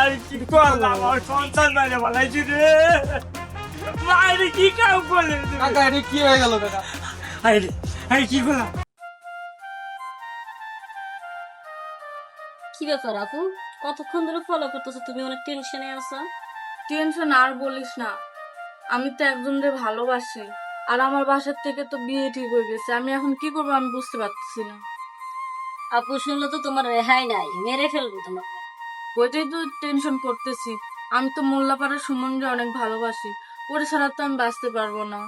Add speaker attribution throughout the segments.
Speaker 1: আর কি করলাম? আমার সন্তান মেরে বলাইছি রে। মায়ের কি কাম করলে
Speaker 2: কাকা এটা কি হয়ে গেল কাকা
Speaker 1: আরে আরে কি করলাম?
Speaker 3: কি ব্যাপার আপু? কতক্ষণ ধরে ফলো করতেছো? তুমি অনেক টেনশনে আছো।
Speaker 4: টেনশন আর বলিস না। আমি তো একজনকে ভালোবাসি। আর আমার বাসার থেকে তো বিয়ে ঠিক হয়ে গেছে। আমি এখন কি করব আমি বুঝতে পারতেছি না।
Speaker 3: আপু শুনলে তো তোমার রেহাই নাই। মেরে ফেলব তোমার
Speaker 4: ওইটাই তো টেনশন করতেছি। আমি তো মোল্লাপাড়ার সুমনকে অনেক ভালোবাসি। ওর ছাড়া তো আমি বাঁচতে পারব না।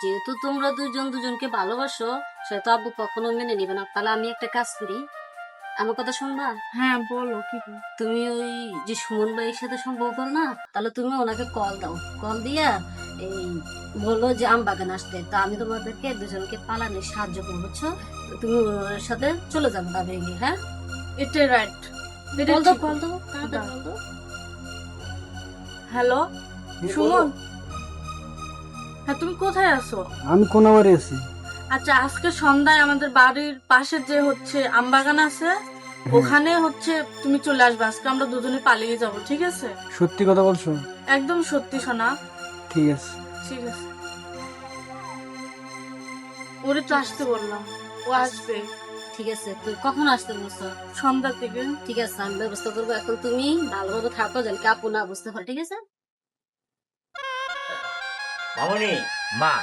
Speaker 3: যেহেতু তোমরা দুজন দুজনকে ভালোবাসো সে তো আব্বু কখনো মেনে নিবে না। তাহলে আমি একটা কাজ করি। আমার কথা শুনবা?
Speaker 4: হ্যাঁ বলো কি
Speaker 3: তুমি ওই যে সুমন ভাইয়ের সাথে সম্পর্ক না তাহলে তুমি ওনাকে কল দাও। কল দিয়া এই বলল যে আম বাগান আসতে। তা আমি তোমাদেরকে দুজনকে পালানে সাহায্য করব তুমি ওর সাথে চলে যাবে গিয়ে হ্যাঁ?
Speaker 4: এটাই রাইট হ্যালো? সুমন হ্যাঁ তুমি কোথায় আছো?
Speaker 2: আমি কোনাবাড়ি আছি।
Speaker 4: আচ্ছা আজকে সন্ধ্যায় আমাদের বাড়ির পাশে যে হচ্ছে আমবাগান আছে ওখানে হচ্ছে তুমি চলে আসবে। আজকে আমরা দুজনে পালিয়ে যাব ঠিক আছে?
Speaker 2: সত্যি কথা বলছো?
Speaker 4: একদম সত্যি শোনা
Speaker 2: ঠিক আছে।
Speaker 4: ঠিক আছে। ওরে তো আসতে বললাম। ও আসবে।
Speaker 3: ঠিক আছে তুই কখন আসতে বলছো?
Speaker 4: সন্ধ্যা থেকে।
Speaker 3: ঠিক আছে আমি ব্যবস্থা করব। এখন তুমি ভালোভাবে থাকো যেন কাপু না বুঝতে পারো ঠিক আছে?
Speaker 5: মামনি মা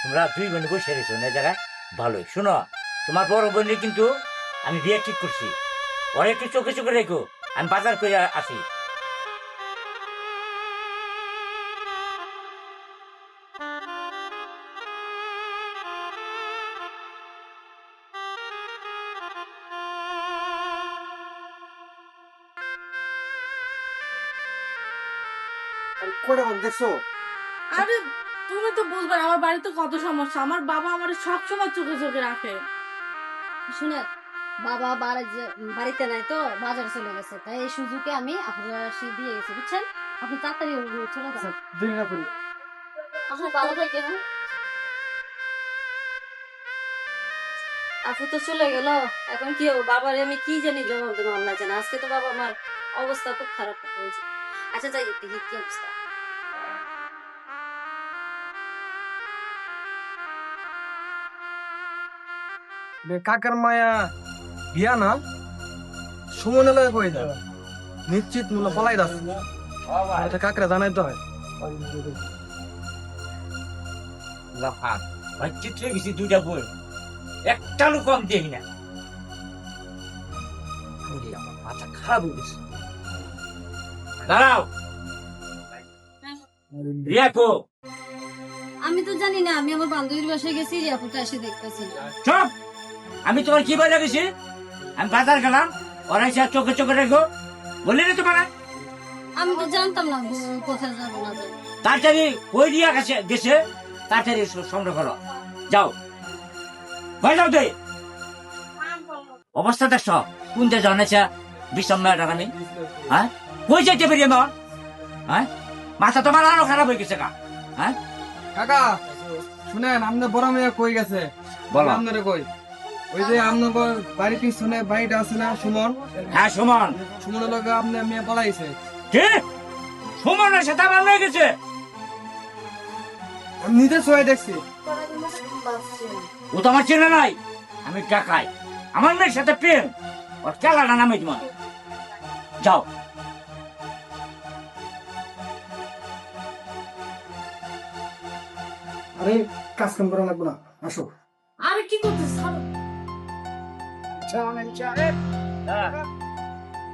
Speaker 5: তোমরা দুই বোন বসে রেছো না জায়গায়। ভালোই শোনো তোমার বড় বোনের কিন্তু আমি বিয়ে ঠিক করছি। ওর একটু চোখে চোখে রেখো আমি বাজার করে আসি।
Speaker 2: দেখছ?
Speaker 4: আরে তুমি তো বুঝবে আমার বাড়িতে কত সমস্যা। আমার বাবা আমার সবসময় চোখে চোখে রাখে।
Speaker 3: শুনে বাবা বাড়িতে নাই তো বাজারে চলে গেছে। তাই এই সুযোগে আমি আপনার সে দিয়ে গেছি বুঝছেন? আপনি তাড়াতাড়ি চলে যান।
Speaker 2: দেরি না করি।
Speaker 3: আচ্ছা ভালো থাকে হ্যাঁ? আপু তো চলে গেল। এখন কি হবে? বাবার আমি কি জানি জবাব দেবো আল্লাহ জানে। আজকে তো বাবা আমার অবস্থা খুব খারাপ হয়েছে। আচ্ছা যাই দেখি কি অবস্থা।
Speaker 2: কাকার মায়া বিয়া না সুমনে লয়ে কই যা নিশ্চিত মূল্য পলাই দাস এটা কাকরা হয়।
Speaker 5: দুইটা বই। একটা লোক কম না। মাথা খারাপ হয়ে দাঁড়াও। রিয়াকো।
Speaker 3: আমি তো জানি না আমি আমার বান্ধবীর বাসায় গেছি রিয়াপুরটা এসে দেখতেছি।
Speaker 5: চুপ! আমি তোমার কি বলে গেছি আমি বাজার গেলাম ওরা এসে চোখে চোখে রেখো বললি না তোমার?
Speaker 3: আমি তো জানতাম না কোথায় যাব না
Speaker 5: তাড়াতাড়ি কই দিয়া গেছে গেছে তাড়াতাড়ি সংগ্রহ করো। যাও। ভয় যাও তুই অবস্থা দেখছ? কোন দিয়ে জানাইছে বিষম মেয়েটার আমি হ্যাঁ? কই যাইতে বেরিয়ে আমার হ্যাঁ? মাথা তোমার আরও খারাপ হয়ে গেছে কা হ্যাঁ?
Speaker 2: কাকা শুনেন আপনার বড় মেয়ে কই গেছে?
Speaker 5: বলো।
Speaker 2: আপনারে কই? ওই যে আপনার বাড়ি পিছনে বাড়িটা আছে না সুমন?
Speaker 5: হ্যাঁ সুমন।
Speaker 2: সুমনের লগে আপনার মেয়ে পলাইছে।
Speaker 5: কি? সুমনের সাথে আমার গেছে?
Speaker 2: আমি নিজে সবাই দেখছি।
Speaker 5: ও তো আমার চেনা নাই। আমি টাকাই আমার মেয়ের সাথে প্রেম। ওর খেলাটা নামে তোমার যাও।
Speaker 2: আরে কাজ কাম করা লাগবো না। আসো।
Speaker 4: আরে কি করতেছ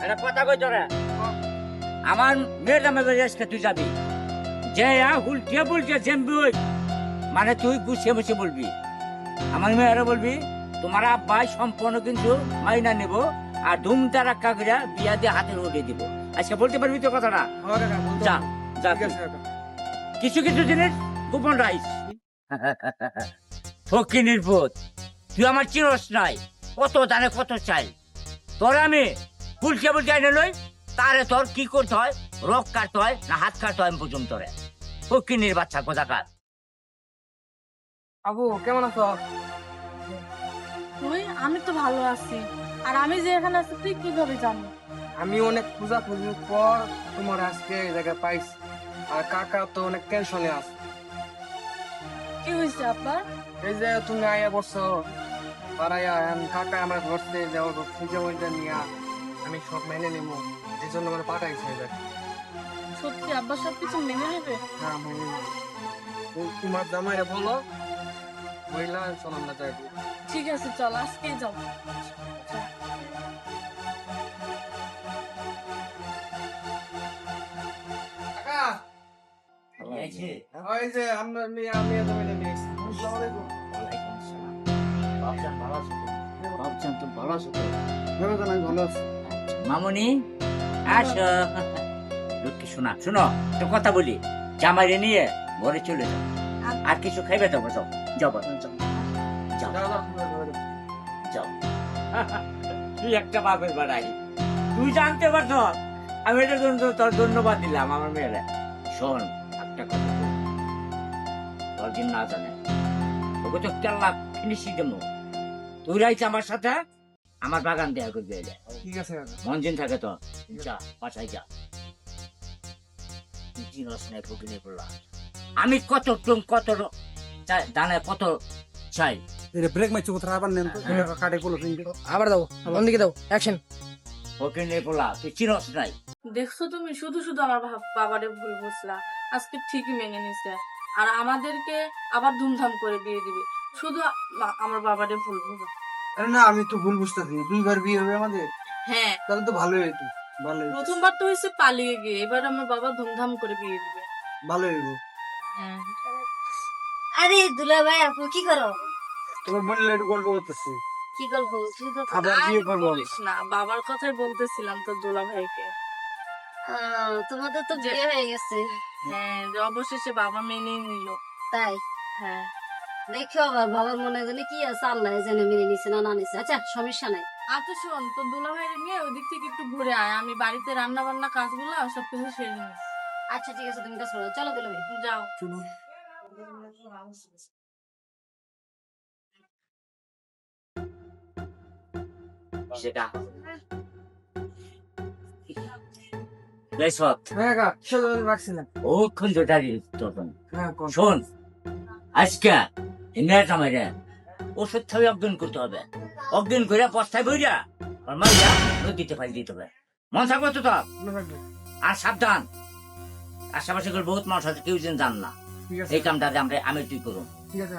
Speaker 5: একটা কথা কই তোরা আমার মেয়ের নামে আজকে তুই যাবি। যে উল্টে বুলটে জেমবি ওই মানে তুই গুছিয়ে বুঝিয়ে বলবি। আমার মেয়েরা বলবি তোমার আব্বাই সম্পূর্ণ কিন্তু মাইনা নেব আর ধুম তারাক্কা করে বিয়া দিয়ে হাতে উঠে দিব। আজকে বলতে পারবি তো কথাটা?
Speaker 2: হ্যাঁ
Speaker 5: যা যা।
Speaker 2: আছে কাকা
Speaker 5: কিছু কিছু জিনিস গোপন রাইস। ফকি নির্বোধ তুই আমার চিরস নাই। কত দানে কত চাই তোর আমি ফুলকে বলতে আইনে লই তারে তোর কি করতে হয়? রোগ কাটতে হয় না হাত কাটতে হয় বুঝুম তোরে। ফকিনির বাচ্চা কোথাকার?
Speaker 2: আবু কেমন আছো?
Speaker 4: তুই আমি তো ভালো আছি। আর আমি যে এখানে আছি তুই কীভাবে জানো
Speaker 2: আমি অনেক পূজা খুঁজির পর তোমার আজকে এই জায়গায় পাইছি। আর কাকা তো অনেক টেনশনে আছে।
Speaker 4: কি হয়েছে আব্বা
Speaker 2: এই যে তুমি আয়া বসছো পাড়াইয়া কাকা আমার ধরছে যে ওর পুজো ওইটা নিয়ে আমি সব মেনে নিবো। এই জন্য আমার পাঠাইছে জায়গায়
Speaker 4: সত্যি আব্বা সবকিছু মেনে নেবে?
Speaker 2: হ্যাঁ মেনে নিবো। তোমার জামাইরা বলো মহিলা চল আমরা যাই
Speaker 4: ঠিক আছে চল আজকেই যাও।
Speaker 2: কাকা ওই যে আমরা মেয়ে আমি জামাইরা নিয়ে এসেছি। আসসালামু আলাইকুম
Speaker 5: ভাবছেন তো। ভালো আছো তো।
Speaker 2: ভালো আমি ভালো আছি।
Speaker 5: মামনি আসো। লক্ষ্মী শোনা শোনো একটা কথা বলি। জামাইরে নিয়ে ঘরে চলে যাও। আর কিছু খাইবে তো যাও যাও। তুই একটা বাপের বাড়াই। তুই জানতে পারছ? আমি এটার জন্য তোর ধন্যবাদ দিলাম আমার মেয়েরা। শোন একটা কথা বলি। তোর দিন না জানে ওকে তো কেল্লা ফিনিশি দেবো। তুই রাইছে আমার সাথে? আমার বাগান দেয়া করবে এলে।
Speaker 2: ঠিক আছে
Speaker 5: মন দিন থাকে তো। যা বাসায় যা। চিনস নাই আমি কত টুম কত দানায় কত চাই?
Speaker 6: ব্রেক মারছে কোথায় আবার নেন কাটে পড়ল
Speaker 2: আবার দাও দিকে দাও অ্যাকশন
Speaker 5: ফকিনে পড়লা তুই চিনস নাই?
Speaker 4: দেখছ তুমি শুধু শুধু আমার বাবারে ভুল বুঝলা। আজকে ঠিকই মেনে নিছে। আর আমাদেরকে আবার ধুমধাম করে দিয়ে দিবে। শুধু আমার বাবারে ভুল বুঝো।
Speaker 2: আরে না আমি তো ভুল বুঝতেছি। দুইবার বিয়ে হবে আমাদের?
Speaker 4: হ্যাঁ।
Speaker 2: তাহলে তো ভালোই হইতো। হইতো।
Speaker 4: প্রথমবার তো হয়েছে পালিয়ে গিয়ে এবার আমার বাবা ধুমধাম করে বিয়ে দিবে।
Speaker 2: ভালোই হইব।
Speaker 4: হ্যাঁ।
Speaker 3: আরে দুলা ভাই আপু কি করো?
Speaker 2: তোমার বোনের একটু গল্প করতেছি।
Speaker 3: কি গল্প?
Speaker 2: আবার বিয়ে করব
Speaker 4: বলিস না বাবার কথাই বলতেছিলাম তো দুলা ভাইকে।
Speaker 3: আহ, তোমাদের তো বিয়ে হয়ে গেছে।
Speaker 4: হ্যাঁ যে অবশেষে বাবা মেনে নিল।
Speaker 3: তাই?
Speaker 4: হ্যাঁ।
Speaker 3: দেখো আবার বাবার মনে জানে কি আছে আল্লাহ জেনে মেনে নিছে না না নিছে। আচ্ছা সমস্যা নাই।
Speaker 4: আচ্ছা শোন তো দোলা ভাইয়ের নিয়ে ওদিক থেকে একটু ঘুরে আয়। আমি বাড়িতে রান্না বান্না কাজগুলো সব কিছু সেরে নিই।
Speaker 3: আচ্ছা ঠিক আছে তুমি কাজ করো। চলো দুলা ভাই
Speaker 4: যাও
Speaker 5: সেটা
Speaker 2: হ্যাঁ হ্যাঁ
Speaker 5: শোন আজকে ওষুধ অজ্ঞান করতে হবে। অজ্ঞান করে বইরা আর মাইয়া নদীতে ফেলে দিতে হবে। মন থাকবে তো তোর? আর সাবধান। আশেপাশে করে বহুত মানুষ আছে কেউ যেন জান না। এই কামটা আমরা আমি তুই করুন
Speaker 2: ঠিক আছে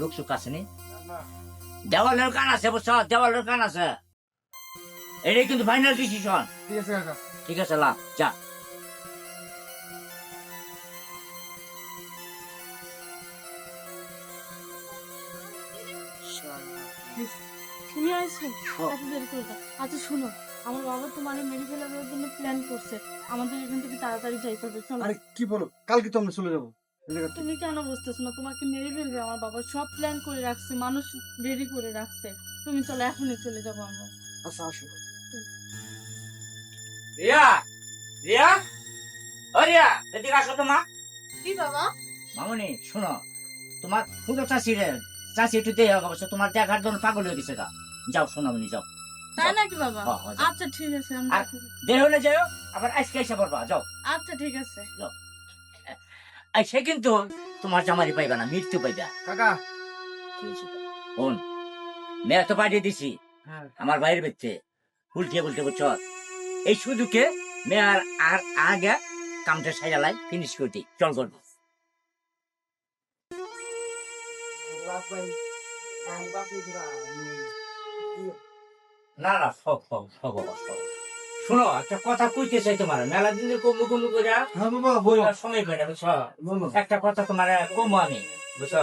Speaker 5: লোক সুখ আছে নি? দেওয়ালের কান আছে বুঝছ? দেওয়ালের কান আছে। এটাই কিন্তু ফাইনাল ডিসিশন
Speaker 2: ঠিক আছে
Speaker 5: ঠিক আছে লাভ যা।
Speaker 4: তুমি আসছো এত দেরি করে আচ্ছা শোনো আমার বাবা তোমার মেরে ফেলার জন্য প্ল্যান করছে। আমাদের এখান থেকে তাড়াতাড়ি যাইতে হবে চলো
Speaker 2: আরে কি বলো? কালকে তো আমরা চলে যাব।
Speaker 4: তুমি কেন বুঝতেছো না? তোমাকে মেরে ফেলবে আমার বাবা সব প্ল্যান করে রাখছে মানুষ রেডি করে রাখছে। তুমি চলো এখনই চলে যাব আমরা।
Speaker 2: আচ্ছা আসো।
Speaker 5: রিয়া রিয়া? ও রিয়া এদিকে আসো তো মা।
Speaker 4: কি বাবা?
Speaker 5: মামনি শোনো তোমার পুরো চাষি রে চাষি একটু দেহ অবশ্য। তোমার দেখার জন্য পাগল হয়ে গেছে গা। যাও সোনামণি যাও।
Speaker 4: তাই নাকি বাবা?
Speaker 5: যাও।
Speaker 4: আচ্ছা ঠিক আছে
Speaker 5: হলে যাও আবার আজকে এসে পড়বা যাও।
Speaker 4: আচ্ছা ঠিক আছে।
Speaker 5: আর সে কিন্তু তোমার জামারি পাইবা না মৃত্যু পাইবা।
Speaker 2: কাকা।
Speaker 5: বোন মেয়ে তো পাঠিয়ে দিছি।
Speaker 2: হ্যাঁ।
Speaker 5: আমার বাইরে বেচছে উল্টে উল্টে বছর এই শুধুকে মেয়ার আর আগে কামটা সাজালাই ফিনিশ করতে। চল করব না না সব সব সব বাবা, সব শোনো একটা কথা কইতে চাই তোমার। মেলা দিন কমু কমু করে
Speaker 2: হ্যাঁ বাবা বলো।
Speaker 5: সময় পাই না বুঝছ একটা কথা তোমার কমু আমি বুঝছ?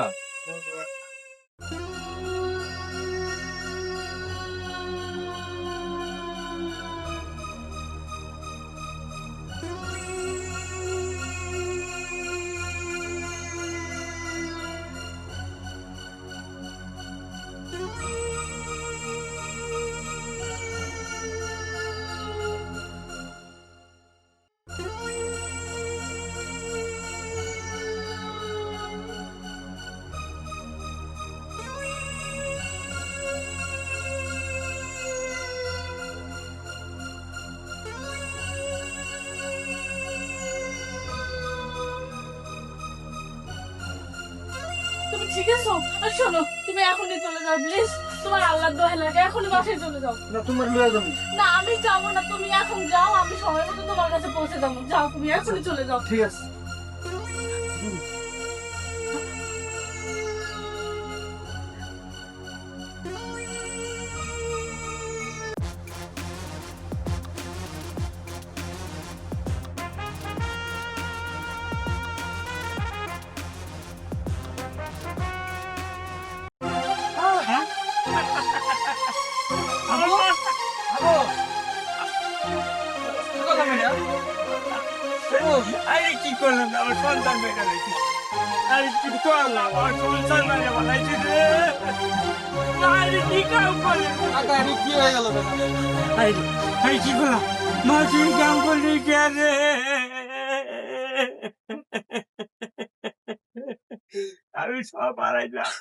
Speaker 4: ঠিক আছে? আর শোনো তুমি এখনই চলে যাও প্লিজ তোমার আল্লাহ দোয়া লাগে এখনই বাসায় চলে যাও।
Speaker 2: না তোমার লয়ে যাব।
Speaker 4: না আমি যাব না তুমি এখন যাও আমি সময় মতো তোমার কাছে পৌঁছে যাব। যাও তুমি এখনই চলে যাও।
Speaker 2: ঠিক আছে।
Speaker 5: আরে কি করলাম আমার সন্তান মেরে রেখে আরে কি করলাম? আমার সন্তান মেরে বলাইছি রে আরে কি কাম করলাম
Speaker 2: আমি কি হয়ে গেল?
Speaker 5: আরে আরে কি করলাম? মা তুই কাম করলি কে রে? আমি সব হারাইলাম